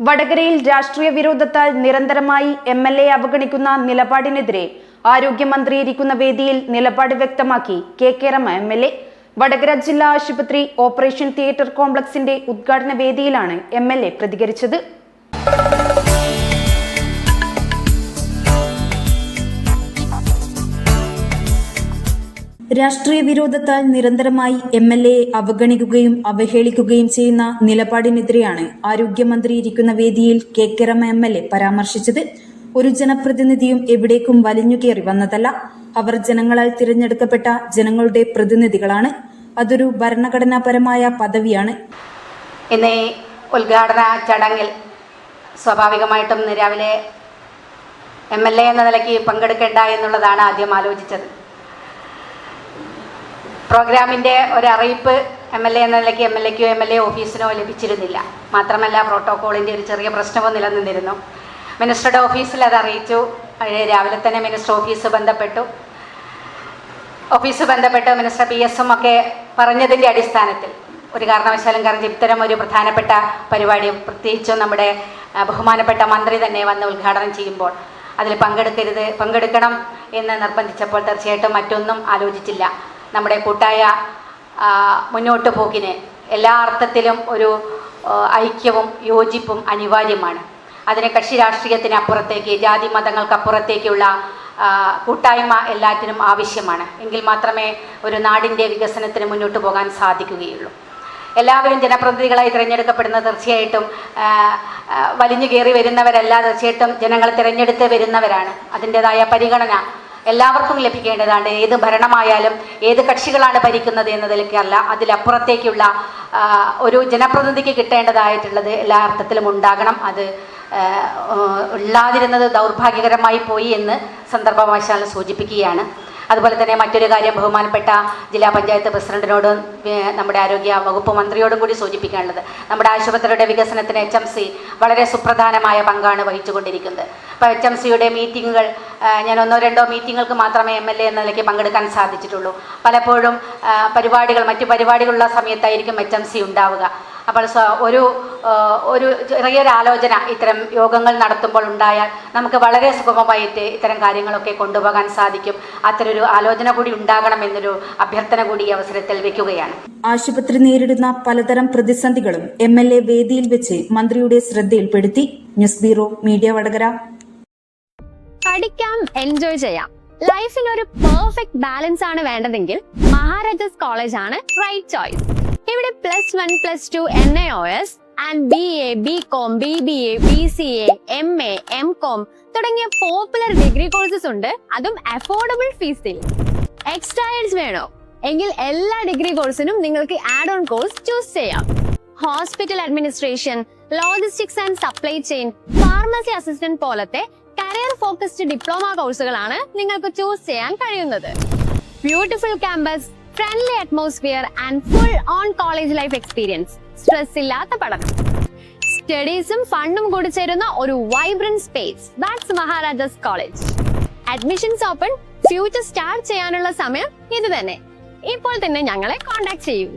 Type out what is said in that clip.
വടകരയിൽ രാഷ്ട്രീയ വിരോധത്താൽ നിരന്തരമായി എം എൽ എ അവഗണിക്കുന്ന നിലപാടിനെതിരെ ആരോഗ്യമന്ത്രി ഇരിക്കുന്ന വേദിയിൽ നിലപാട് വ്യക്തമാക്കി K K M L A. Vadakara ജില്ലാ ആശുപത്രി ഓപ്പറേഷൻ തിയേറ്റർ കോംപ്ലക്സിന്റെ ഉദ്ഘാടന വേദിയിലാണ് എം എൽ എ പ്രതികരിച്ചത്. രാഷ്ട്രീയ വിരോധത്താൽ നിരന്തരമായി എം എൽ എ അവഗണിക്കുകയും അവഹേളിക്കുകയും ചെയ്യുന്ന നിലപാടിനെതിരെയാണ് ആരോഗ്യമന്ത്രി ഇരിക്കുന്ന വേദിയിൽ K K M L A പരാമർശിച്ചത്. ഒരു ജനപ്രതിനിധിയും എവിടേക്കും വലിഞ്ഞുകയറി വന്നതല്ല. അവർ ജനങ്ങളാൽ തിരഞ്ഞെടുക്കപ്പെട്ട ജനങ്ങളുടെ പ്രതിനിധികളാണ്. അതൊരു ഭരണഘടനാപരമായ പദവിയാണ്. ഇന്ന് ഉദ്ഘാടന ചടങ്ങിൽ സ്വാഭാവികമായിട്ടും രാവിലെ എം എൽ എ എന്ന നിലയ്ക്ക് പങ്കെടുക്കേണ്ട എന്നുള്ളതാണ് ആദ്യം ആലോചിച്ചത്. പ്രോഗ്രാമിന്റെ ഒരറിയിപ്പ് എം എൽ എ എന്ന നിലയ്ക്ക് എം എൽ എക്കോ എം എൽ എ ഓഫീസിനോ ലഭിച്ചിരുന്നില്ല. മാത്രമല്ല പ്രോട്ടോക്കോളിന്റെ ഒരു ചെറിയ പ്രശ്നവും നിലനിന്നിരുന്നു. മിനിസ്റ്ററുടെ ഓഫീസിൽ അത് അറിയിച്ചു. രാവിലെ തന്നെ മിനിസ്റ്റർ ഓഫീസ് ബന്ധപ്പെട്ടു. ഓഫീസ് ബന്ധപ്പെട്ട് മിനിസ്റ്റർ പി എസും ഒക്കെ പറഞ്ഞതിന്റെ അടിസ്ഥാനത്തിൽ ഒരു കാരണവശാലും കാരണം ഇത്തരം ഒരു പ്രധാനപ്പെട്ട പരിപാടി പ്രത്യേകിച്ചും നമ്മുടെ ബഹുമാനപ്പെട്ട മന്ത്രി തന്നെ വന്ന് ഉദ്ഘാടനം ചെയ്യുമ്പോൾ അതിൽ പങ്കെടുക്കരുത് പങ്കെടുക്കണം എന്ന് നിർബന്ധിച്ചപ്പോൾ തീർച്ചയായിട്ടും മറ്റൊന്നും ആലോചിച്ചില്ല. നമ്മുടെ കൂട്ടായ മുന്നോട്ട് പോക്കിന് എല്ലാ അർത്ഥത്തിലും ഒരു ഐക്യവും യോജിപ്പും അനിവാര്യമാണ്. അതിന് കക്ഷി രാഷ്ട്രീയത്തിന് അപ്പുറത്തേക്ക് ജാതി മതങ്ങൾക്കപ്പുറത്തേക്കുള്ള കൂട്ടായ്മ എല്ലാറ്റിനും ആവശ്യമാണ്. എങ്കിൽ മാത്രമേ ഒരു നാടിന്റെ വികസനത്തിന് മുന്നോട്ട് പോകാൻ സാധിക്കുകയുള്ളൂ. എല്ലാവരും ജനപ്രതിനിധികളായി തിരഞ്ഞെടുക്കപ്പെടുന്ന തീർച്ചയായിട്ടും വലിഞ്ഞു കയറി വരുന്നവരല്ല തീർച്ചയായിട്ടും ജനങ്ങൾ തിരഞ്ഞെടുത്ത് വരുന്നവരാണ്. അതിന്റെതായ പരിഗണന എല്ലാവർക്കും ലഭിക്കേണ്ടതാണ്. ഏത് ഭരണമായാലും ഏത് കക്ഷികളാണ് ഭരിക്കുന്നത് എന്നതിലേക്കല്ല അതിലപ്പുറത്തേക്കുള്ള ഒരു ജനപ്രതിനിധിക്ക് കിട്ടേണ്ടതായിട്ടുള്ളത് എല്ലാ അർത്ഥത്തിലും ഉണ്ടാകണം. അത് ഇല്ലാതിരുന്നത് ദൗർഭാഗ്യകരമായി പോയി എന്ന് സന്ദർഭവശാൽ സൂചിപ്പിക്കുകയാണ്. അതുപോലെ തന്നെ മറ്റൊരു കാര്യം ബഹുമാനപ്പെട്ട ജില്ലാ പഞ്ചായത്ത് പ്രസിഡന്റിനോടും നമ്മുടെ ആരോഗ്യ വകുപ്പ് മന്ത്രിയോടും കൂടി സൂചിപ്പിക്കാനുള്ളത്. നമ്മുടെ ആശുപത്രിയുടെ വികസനത്തിന് എച്ച് എം സി വളരെ സുപ്രധാനമായ പങ്കാണ് വഹിച്ചുകൊണ്ടിരിക്കുന്നത്. അപ്പോൾ എച്ച് എം സിയുടെ മീറ്റിങ്ങുകൾ ഞാൻ ഒന്നോ രണ്ടോ മീറ്റിങ്ങുകൾക്ക് മാത്രമേ എം എൽ എ എന്ന നിലയ്ക്ക് പങ്കെടുക്കാൻ സാധിച്ചിട്ടുള്ളൂ. പലപ്പോഴും പരിപാടികൾ മറ്റു പരിപാടികളുള്ള സമയത്തായിരിക്കും എച്ച് എം സി ഉണ്ടാവുക. അപ്പോൾ സ- ഒരു ഒരു ചെറിയൊരു ആലോചന ഇത്തരം യോഗങ്ങൾ നടത്തുമ്പോൾ ഉണ്ടായാൽ നമുക്ക് വളരെ സുഗമമായിട്ട് ഇത്തരം കാര്യങ്ങളൊക്കെ കൊണ്ടുപോകാൻ സാധിക്കും. അത്തരൊരു ആലോചന കൂടി ഉണ്ടാകണമെന്നൊരു അഭ്യർത്ഥന കൂടി ഈ അവസരത്തിൽ വെക്കുകയാണ്. ആശുപത്രി നേരിടുന്ന പലതരം പ്രതിസന്ധികളും എം എൽ എ വേദിയിൽ വെച്ച് മന്ത്രിയുടെ ശ്രദ്ധയിൽപ്പെടുത്തി. News bureau media Vadakara. പഠിക്കാം എൻജോയ് ചെയ്യാം. ലൈഫിൽ ഒരു പെർഫെക്റ്റ് ബാലൻസ് ആണ് വേണ്ടതെങ്കിൽ മഹാരാജാസ് കോളേജ് ആണ് റൈറ്റ് ചോയ്സ് ഇവിടെ plus one plus two N A O S and B A B com B B A B C A M A M com തുടങ്ങിയ popular degree courses ഉണ്ട്. അതും affordable ഫീസിൽ എക്സ്ട്രായൽസ് വേണോ? എങ്കിൽ എല്ലാ ഡിഗ്രി കോഴ്സിനും നിങ്ങൾക്ക് ആഡ് ഓൺ കോഴ്സ് ചൂസ് ചെയ്യാം. Hospital administration logistics and supply chain pharmacy assistant പോലത്തെ കരിയർ ഫോക്കസ്ഡ് ഡിപ്ലോമ കോഴ്സുകളാണ് നിങ്ങൾക്ക് ചൂസ് ചെയ്യാൻ കഴിയുന്നത്. Beautiful campus friendly atmosphere and full on college life experience stress ഇല്ലാത്ത പഠനം. സ്റ്റഡീസും ഫണ്ടും കൂടി ചേരുന്ന ഒരു vibrant space that's Maharajas college admissions open future start ചെയ്യാനുള്ള സമയം ഇത് തന്നെ. ഇപ്പോൾ തന്നെ ഞങ്ങളെ കോൺടാക്ട് ചെയ്യൂ.